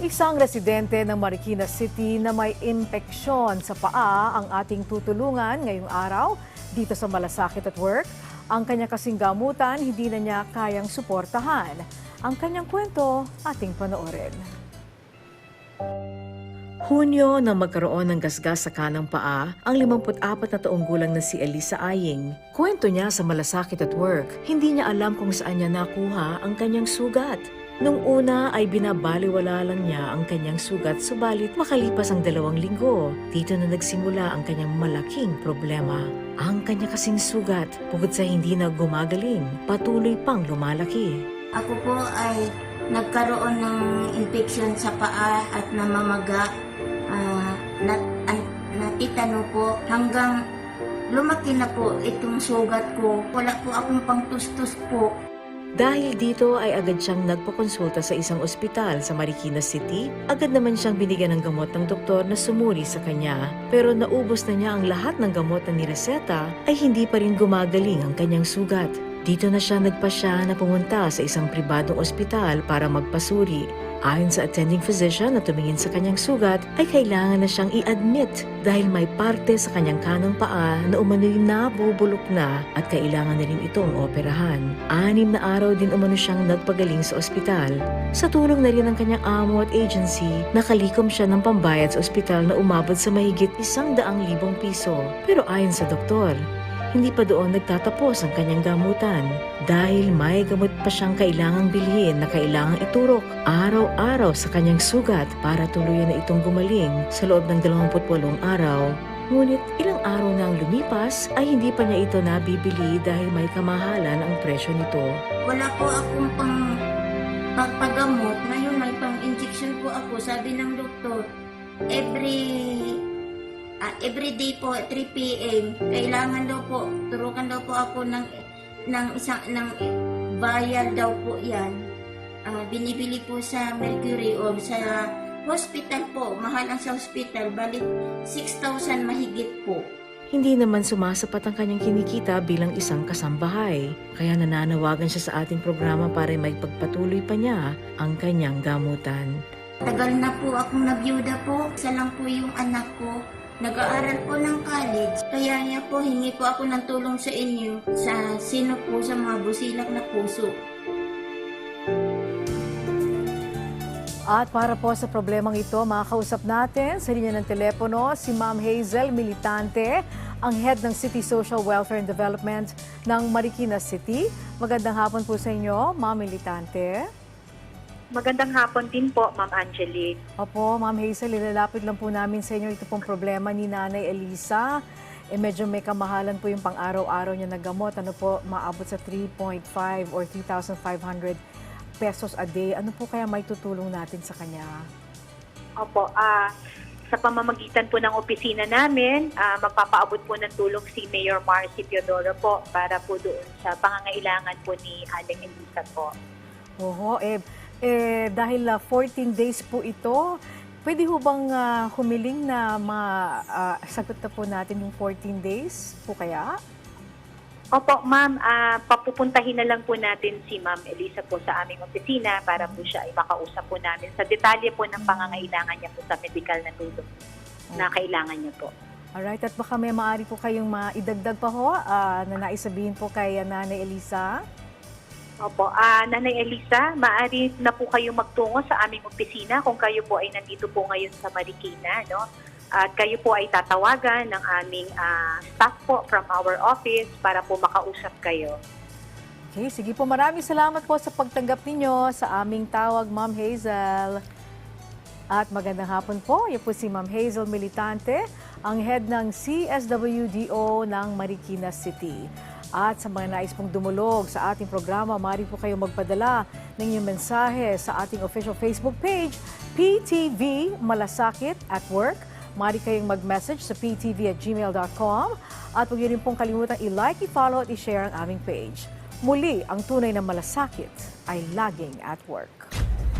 Isang residente ng Marikina City na may impeksyon sa paa ang ating tutulungan ngayong araw dito sa Malasakit at Work. Ang kanya kasing gamutan, hindi na niya kayang suportahan. Ang kanyang kwento, ating panoorin. Hunyo nang magkaroon ng gasgas sa kanang paa ang 54 na taong gulang na si Elisa Aying. Kwento niya sa malasakit at work, hindi niya alam kung saan niya nakuha ang kanyang sugat. Nung una ay binabaliwala lang niya ang kanyang sugat subalit makalipas ang dalawang linggo, dito na nagsimula ang kanyang malaking problema. Ang kanya kasing sugat, bukod sa hindi na gumagaling, patuloy pang lumalaki. Ako po ay nagkaroon ng infection sa paa at namamaga. Ah, nat, an, natitano po hanggang lumaki na po itong sugat ko. Wala po akong pangtustos po. Dahil dito ay agad siyang nagpakonsulta sa isang ospital sa Marikina City. Agad naman siyang binigyan ng gamot ng doktor na sumuri sa kanya. Pero naubos na niya ang lahat ng gamot na nireseta ay hindi pa rin gumagaling ang kanyang sugat. Dito na siya nagpasya na pumunta sa isang pribadong ospital para magpasuri. Ayon sa attending physician na tumingin sa kanyang sugat, ay kailangan na siyang i-admit dahil may parte sa kanyang kanang paa na umano'y nabubulok na at kailangan na rin itong operahan. Anim na araw din umano siyang nagpagaling sa ospital. Sa tulong na rin ng kanyang amo at agency, nakalikom siya ng pambayad sa ospital na umabot sa mahigit isang daang libong piso. Pero ayon sa doktor, hindi pa doon nagtatapos ang kanyang gamutan dahil may gamot pa siyang kailangang bilhin na kailangang iturok araw-araw sa kanyang sugat para tuluyan na itong gumaling sa loob ng 28 araw. Ngunit ilang araw na ang lumipas ay hindi pa niya ito nabibili dahil may kamahalan ang presyo nito. Wala po akong pang pagpagamot. Ngayon may pang-injection po ako. Sabi ng doktor, every ah, every day po at 3 p.m. kailangan daw po turukan daw po ako ng ng isang ng vial daw po 'yan. Ah, binibili po sa Mercury or sa hospital po. Mahal ang sa hospital. Balik 6,000 mahigit po. Hindi naman sumasapat ang kanyang kinikita bilang isang kasambahay. Kaya nananawagan siya sa ating programa para may pagpatuloy pa niya ang kanyang gamutan. Tagal na po akong nabiyuda po. Isa lang po yung anak ko. Nag-aaral po ng college. Kaya niya po, hingi po ako ng tulong sa inyo sa sino po sa mga busilak na puso. At para po sa problemang ito, makakausap natin sa linya ng telepono si Ma'am Hazel Militante, ang head ng City Social Welfare and Development ng Marikina City. Magandang hapon po sa inyo, Ma'am Militante. Magandang hapon din po, Ma'am Angelique. Opo, Ma'am Hazel, ilalapit lang po namin sa inyo ito pong problema ni Nanay Elisa. Eh, medyo may kamahalan po yung pang-araw-araw niya na gamot. Ano po, maabot sa 3.5 or 3,500 pesos a day. Ano po kaya may tutulong natin sa kanya? Opo, ah sa pamamagitan po ng opisina namin, ah, magpapaabot po ng tulong si Mayor Marcy Piodoro po para po doon sa pangangailangan po ni Aling Elisa po. Oho, eh, eh dahil ah, 14 days po ito, pwede ho bang ah, humiling na masagot na po natin yung 14 days po kaya? Opo, ma'am, ah, papupuntahin na lang po natin si Ma'am Elisa po sa aming opisina para po siya ay makausap po namin sa detalye po ng pangangailangan niya po sa medical na tulong na kailangan niya po. Alright, at baka may maaari po kayong maidagdag pa ho ah, na naisabihin po kay ah, Nanay Elisa. Opo, ah Nanay Elisa, maaari na po kayo magtungo sa aming opisina kung kayo po ay nandito po ngayon sa Marikina, no? At kayo po ay tatawagan ng aming ah, staff po from our office para po makausap kayo. Okay, sige po. Maraming salamat po sa pagtanggap ninyo sa aming tawag, Ma'am Hazel. At magandang hapon po. Yan po si Ma'am Hazel Militante, ang head ng CSWDO ng Marikina City. At sa mga nais pong dumulog sa ating programa, maaari po kayo magpadala ng inyong mensahe sa ating official Facebook page, PTV Malasakit at Work. Maaari kayong mag-message sa ptv at gmail.com at huwag niyo rin pong kalimutang i-like, i-follow at i-share ang aming page. Muli, ang tunay na malasakit ay laging at work.